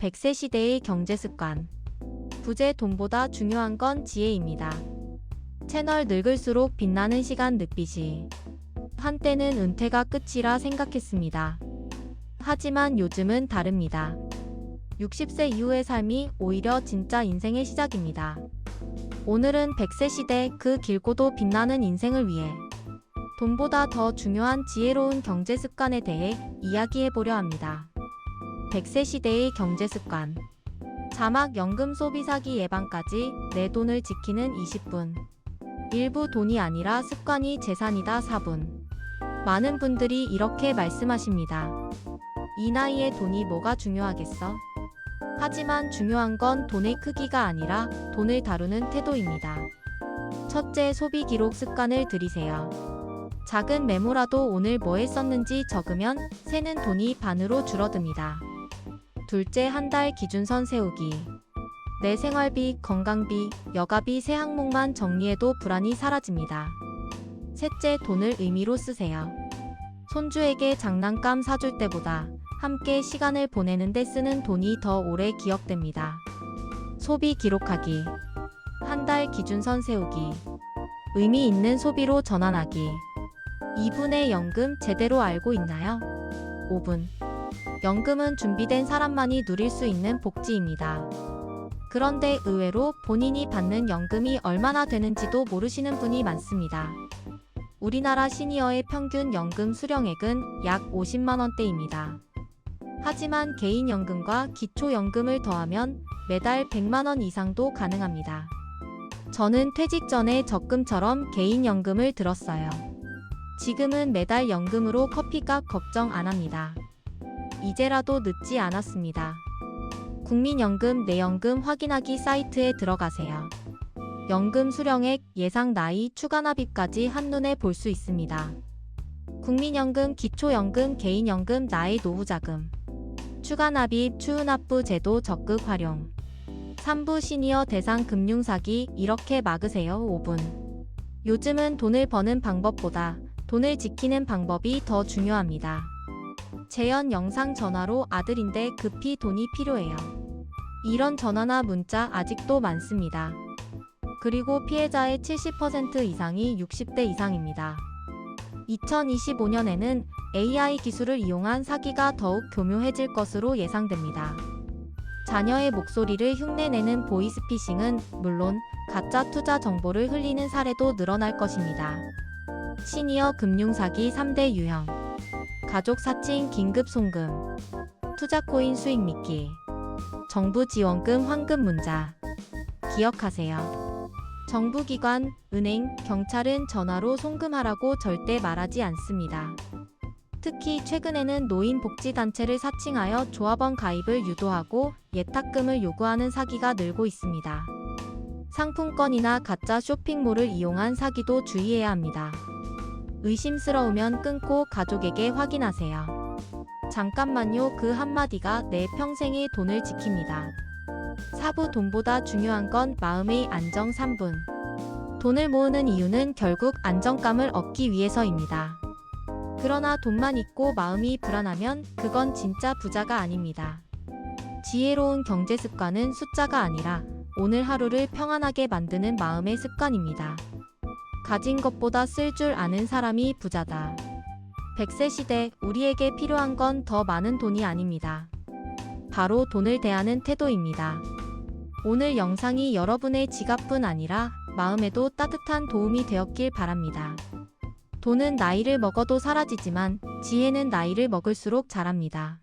100세 시대의 경제 습관. 부재 돈보다 중요한 건 지혜입니다. 채널 늙을수록 빛나는 시간 늑빛이. 한때는 은퇴가 끝이라 생각했습니다. 하지만 요즘은 다릅니다. 60세 이후의 삶이 오히려 진짜 인생의 시작입니다. 오늘은 100세 시대 그 길고도 빛나는 인생을 위해 돈보다 더 중요한 지혜로운 경제 습관에 대해 이야기해 보려 합니다. 100세 시대의 경제 습관. 자막 연금 소비 사기 예방까지 내 돈을 지키는 20분. 일부 돈이 아니라 습관이 재산이다 4분. 많은 분들이 이렇게 말씀하십니다. 이 나이에 돈이 뭐가 중요하겠어? 하지만 중요한 건 돈의 크기가 아니라 돈을 다루는 태도입니다. 첫째, 소비 기록 습관을 들이세요. 작은 메모라도 오늘 뭐 했었는지 적으면 새는 돈이 반으로 줄어듭니다. 둘째, 한 달 기준선 세우기. 내 생활비, 건강비, 여가비 세 항목만 정리해도 불안이 사라집니다. 셋째, 돈을 의미로 쓰세요. 손주에게 장난감 사줄 때보다 함께 시간을 보내는 데 쓰는 돈이 더 오래 기억됩니다. 소비 기록하기. 한 달 기준선 세우기. 의미 있는 소비로 전환하기. 2분의 연금 제대로 알고 있나요? 5분. 연금은 준비된 사람만이 누릴 수 있는 복지입니다. 그런데 의외로 본인이 받는 연금이 얼마나 되는지도 모르시는 분이 많습니다. 우리나라 시니어의 평균 연금 수령액은 약 50만원대입니다. 하지만 개인연금과 기초연금을 더하면 매달 100만원 이상도 가능합니다. 저는 퇴직 전에 적금처럼 개인연금을 들었어요. 지금은 매달 연금으로 커피값 걱정 안 합니다. 이제라도 늦지 않았습니다. 국민연금 내연금 확인하기 사이트에 들어가세요. 연금 수령액, 예상 나이, 추가 납입까지 한눈에 볼 수 있습니다. 국민연금, 기초연금, 개인연금, 나의 노후자금. 추가 납입, 추후납부 제도 적극 활용. 3부 시니어 대상 금융사기 이렇게 막으세요 5분. 요즘은 돈을 버는 방법보다 돈을 지키는 방법이 더 중요합니다. 재연 영상 전화로 아들인데 급히 돈이 필요해요. 이런 전화나 문자 아직도 많습니다. 그리고 피해자의 70% 이상이 60대 이상입니다. 2025년에는 AI 기술을 이용한 사기가 더욱 교묘해질 것으로 예상됩니다. 자녀의 목소리를 흉내내는 보이스피싱은 물론 가짜 투자 정보를 흘리는 사례도 늘어날 것입니다. 시니어 금융사기 3대 유형 가족 사칭 긴급 송금 투자 코인 수익 믿기 정부 지원금 환급 문자 기억하세요. 정부기관, 은행, 경찰은 전화로 송금하라고 절대 말하지 않습니다. 특히 최근에는 노인복지단체를 사칭하여 조합원 가입을 유도하고 예탁금을 요구하는 사기가 늘고 있습니다. 상품권이나 가짜 쇼핑몰을 이용한 사기도 주의해야 합니다. 의심스러우면 끊고 가족에게 확인하세요. 잠깐만요 그 한마디가 내 평생의 돈을 지킵니다. 사부 돈보다 중요한 건 마음의 안정 3분. 돈을 모으는 이유는 결국 안정감을 얻기 위해서입니다. 그러나 돈만 있고 마음이 불안하면 그건 진짜 부자가 아닙니다. 지혜로운 경제 습관은 숫자가 아니라 오늘 하루를 평안하게 만드는 마음의 습관입니다. 가진 것보다 쓸 줄 아는 사람이 부자다. 100세 시대 우리에게 필요한 건 더 많은 돈이 아닙니다. 바로 돈을 대하는 태도입니다. 오늘 영상이 여러분의 지갑뿐 아니라 마음에도 따뜻한 도움이 되었길 바랍니다. 돈은 나이를 먹어도 사라지지만 지혜는 나이를 먹을수록 자랍니다.